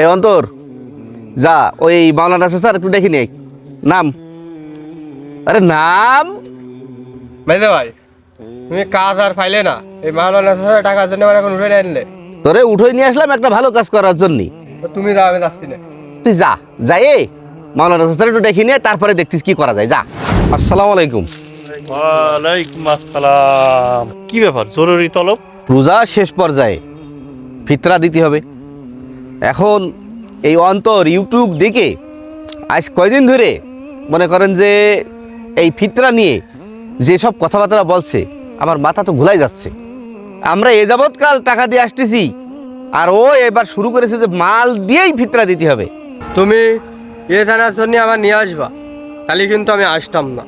এই অন্তর। যা ওই মাওলানা স্যার একটু দেখি নে। নাম। আরে নাম? মেজে ভাই তুমি কাজ আর ফাইলে না। এই মাওলানা স্যার টাকার জন্য আমার এখন উঠে আনলে তোরে উঠোই নিয়ে আসলাম একটা ভালো কাজ করার জন্য। তুমি যাও আমি যাচ্ছি না। তুই যা যাই মাওলানা স্যার একটু দেখি নিয়ে তারপরে দেখতিস কি করা যায়। যা। আসসালামু আলাইকুম। ওয়ালাইকুম আসসালাম। কি ব্যাপার জরুরি তলব? রোজা শেষ পর্যায়ে ফিতরা দিতে হবে। এখন এই অন্তর ইউটিউব দেখে আজ কয়দিন ধরে মনে করেন যে এই ফিতরা নিয়ে যেসব কথাবার্তা বলছে আমার মাথা তো ঘুলাই যাচ্ছে। আমরা এ যাবৎকাল টাকা দিয়ে আসতেছি আর ও এবার শুরু করেছে যে মাল দিয়েই ফিতরা দিতে হবে। তুমি এ জানার জন্য আমার নিয়ে আসবা তাহলে কিন্তু আমি আসতাম না।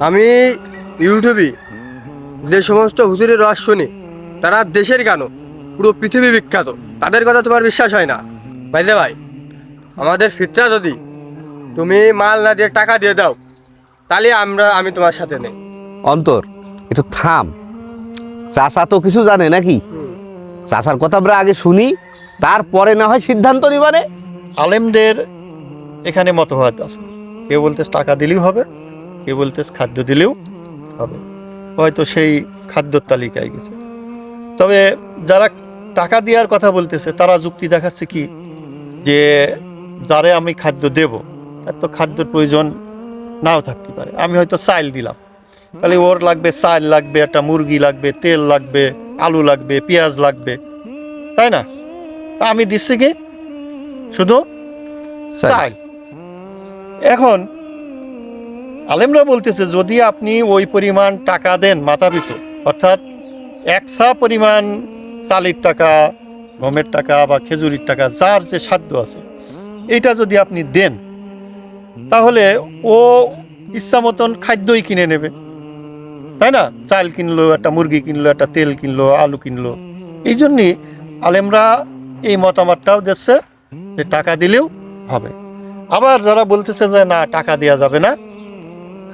আমি ইউটিউবে যে সমস্ত হুজুরের রস শুনি তারা দেশের কেন পুরো পৃথিবী বিখ্যাত। তাদের কথা তোমার বিশ্বাস হয় না? ভাইজে ভাই আমাদের ফিতরা যদি তুমি মাল না দিয়ে টাকা দিয়ে দাও তাহলে আমরা আমি তোমার সাথে নেই। অন্তর একটু থাম। চাচা তো কিছু জানে নাকি? চাচার কথা আমরা আগে শুনি তারপরে না হয় সিদ্ধান্ত নিবানে। আলেমদের এখানে মতভেদ আছে। কেউ বলতে টাকা দিলেই হবে। কেউ বলতেছে? খাদ্য দিলেও হবে। হয়তো সেই খাদ্যর তালিকায় গেছে। তবে যারা টাকা দেওয়ার কথা বলতেছে তারা যুক্তি দেখাচ্ছে কি? যে যারে আমি খাদ্য দেব তার তো খাদ্যর প্রয়োজন নাও থাকতে পারে। আমি হয়তো চাইল দিলাম। তাহলে ওর লাগবে চাল লাগবে একটা মুরগি লাগবে তেল লাগবে আলু লাগবে পেঁয়াজ লাগবে। তাই না? তা আমি দিচ্ছি কি? শুধু চাই এখন আলেমরা বলতেছে, যদি আপনি ওই পরিমাণ টাকা দেন মাথা পিছু, অর্থাৎ একসা পরিমাণ চালের টাকা, গমের টাকা বা খেজুরির টাকা, যার যে সাধ্য আছে এইটা যদি আপনি দেন, তাহলে ও ইচ্ছা মতন খাদ্যই কিনে নেবে। তাই না? চাল কিনলো, একটা মুরগি কিনলো, একটা তেল কিনলো, আলু কিনলো। এই জন্যই আলেমরা এই মতামতটাও দিচ্ছে যে টাকা দিলেও হবে। আবার যারা বলতেছে যে না, টাকা দেওয়া যাবে না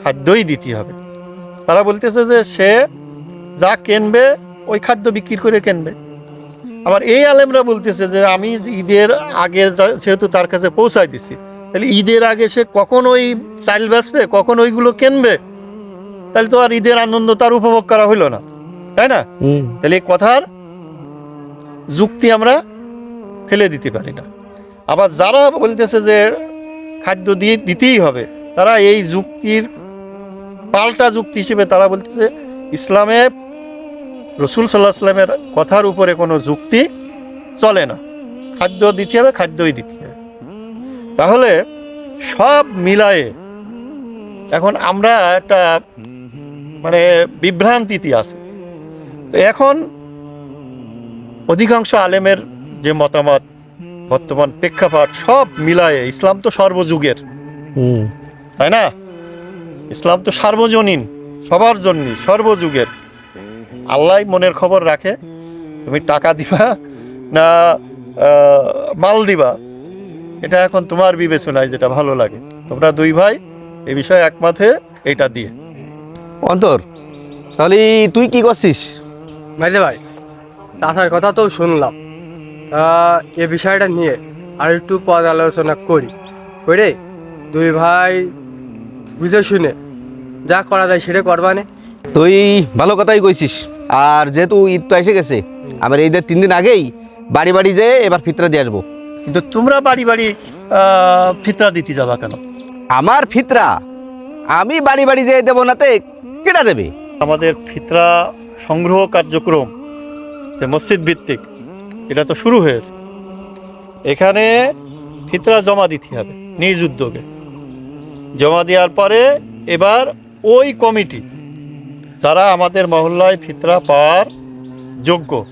খাদ্যই দিতে হবে। তারা বলতেছে যে সে যা কেনবে ওই খাদ্য বিক্রি করে কিনবে। আবার এই আলেমরা বলতেছে যে আমি ঈদের আগে যেহেতু তার কাছে পৌঁছাই দিছি তাহলে ঈদের আগে সে কখন ওই চাইল বেচবে কখন ওইগুলো কিনবে? তাহলে তো আর ঈদের আনন্দ তার উপভোগ করা হইল না তাই না? তাহলে এই কথার যুক্তি আমরা ফেলে দিতে পারি না। আবার যারা বলতেছে যে খাদ্য দিয়ে দিতেই হবে তারা এই যুক্তির পাল্টা যুক্তি হিসেবে তারা বলতেছে ইসলামে রসুল সাল্লাহ সাল্লামের কথার উপরে কোনো যুক্তি চলে না। খাদ্য দিতে হবে খাদ্যই দিতে হবে। তাহলে সব মিলায়ে এখন আমরা একটা মানে বিভ্রান্তিতে আছি। তো এখন অধিকাংশ আলেমের যে মতামত বর্তমান প্রেক্ষাপট সব মিলায়ে ইসলাম তো সর্বযুগের। তাই না? ইসলাম তো সার্বজনীন সবার জন্য সর্বযুগের। আল্লাহ মনের খবর রাখে তুমি টাকা দিবা না মাল দিবা। এটা এখন তোমার বিবেচনায় যেটা ভালো লাগে। তোমরা দুই ভাই এই বিষয়ে একমত হয়ে এটা দিয়ে। অন্তর তাহলে তুই কি করছিস? ভাইজে ভাই চাষার কথা তো শুনলাম। এ বিষয়টা নিয়ে আর একটু পদ আলোচনা করি। করে দুই ভাই বুঝে শুনে যা করা যায় সেটা করবানে তুই ভালো কথাই কইছিস। আর যেহেতু ঈদ তো এসে গেছে আবার ঈদের তিন দিন আগেই বাড়ি বাড়ি যেয়ে এবার ফিতরা দিয়ে আসব। কিন্তু তোমরা বাড়ি বাড়ি ফিতরা দিতে যাবা কেন? আমার ফিতরা? আমি বাড়ি বাড়ি যেয়ে দেবো নাতে কেটা দেবে? আমাদের ফিতরা সংগ্রহ কার্যক্রম যে মসজিদ ভিত্তিক এটা তো শুরু হয়েছে। এখানে ফিতরা জমা দিতে হবে নিজ উদ্যোগে। জমা দেওয়ার পরে এবার ওই কমিটি যারা আমাদের মহল্লায় ফিতরা পাওয়ার যোগ্য।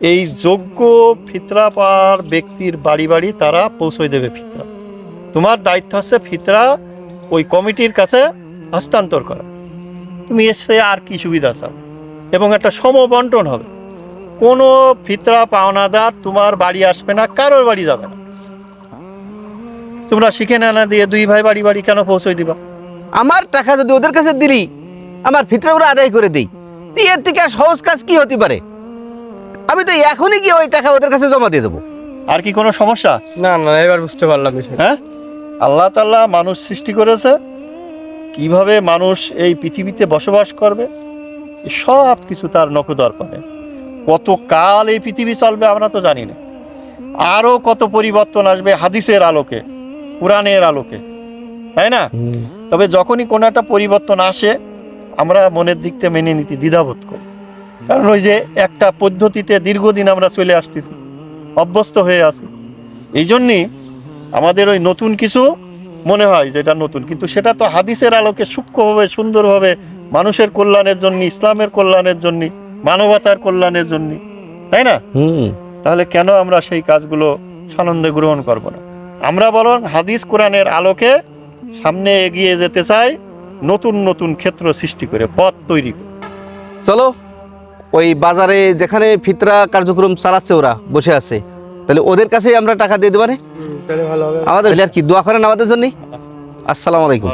এই যোগ্য ফিতরা পাওয়ার ব্যক্তির বাড়ি বাড়ি তারা পৌঁছে দেবে ফিতরা। তোমার দায়িত্ব হচ্ছে ফিতরা ওই কমিটির কাছে হস্তান্তর করা। তুমি এসে আর কি সুবিধা চাও? এবং একটা সম বন্টন হবে। কোনো ফিতরা পাওনাদার তোমার বাড়ি আসবে না, কারোর বাড়ি যাবে না। তোমরা শিখে না দিয়ে দুই ভাই বাড়ি বাড়ি কেন পৌঁছে দিবা? আমার টাকা যদি ওদের কাছে দিলি আমার ফিতরা ওরা আদায় করে দিই। এর থেকে আর সহজ কাজ কি হতে পারে? আমি তো এখনই গিয়ে ওই টাকা ওদের কাছে জমা দিয়ে দেবো। আর কি কোনো সমস্যা? না না এবার বুঝতে পারলাম বিষয়টা। হ্যাঁ? আল্লাহ তাল্লাহ মানুষ সৃষ্টি করেছে। কীভাবে মানুষ এই পৃথিবীতে বসবাস করবে? সব কিছু তার নখদর্পণে কত কাল এই পৃথিবী চলবে আমরা তো জানি না। আরও কত পরিবর্তন আসবে হাদিসের আলোকে কোরআনের আলোকে। তাই না? তবে যখনই কোনো একটা পরিবর্তন আসে আমরা মনের দিক থেকে মেনে নিতে দ্বিধাবোধ করি। কারণ ওই যে একটা পদ্ধতিতে দীর্ঘদিন আমরা চলে আসতেছি অভ্যস্ত হয়ে আছি। এই জন্যই আমাদের ওই নতুন কিছু মনে হয় যেটা নতুন। কিন্তু সেটা তো হাদিসের আলোকে সূক্ষ্মভাবে সুন্দরভাবে মানুষের কল্যাণের জন্য ইসলামের কল্যাণের জন্য মানবতার কল্যাণের জন্য তাই না? তাহলে কেন আমরা সেই কাজগুলো সানন্দে গ্রহণ করব না? আমরা বরং হাদিস কোরআনের আলোকে সামনে এগিয়ে যেতে চাই নতুন নতুন ক্ষেত্র সৃষ্টি করে পথ তৈরি করে। চলো ওই বাজারে যেখানে ফিতরা কার্যক্রম চালাচ্ছে ওরা বসে আছে। তাহলে ওদের কাছেই আমরা টাকা দিয়ে দেবানে আমাদের আর কি দোয়া করেন আমাদের জন্য আসসালামু আলাইকুম।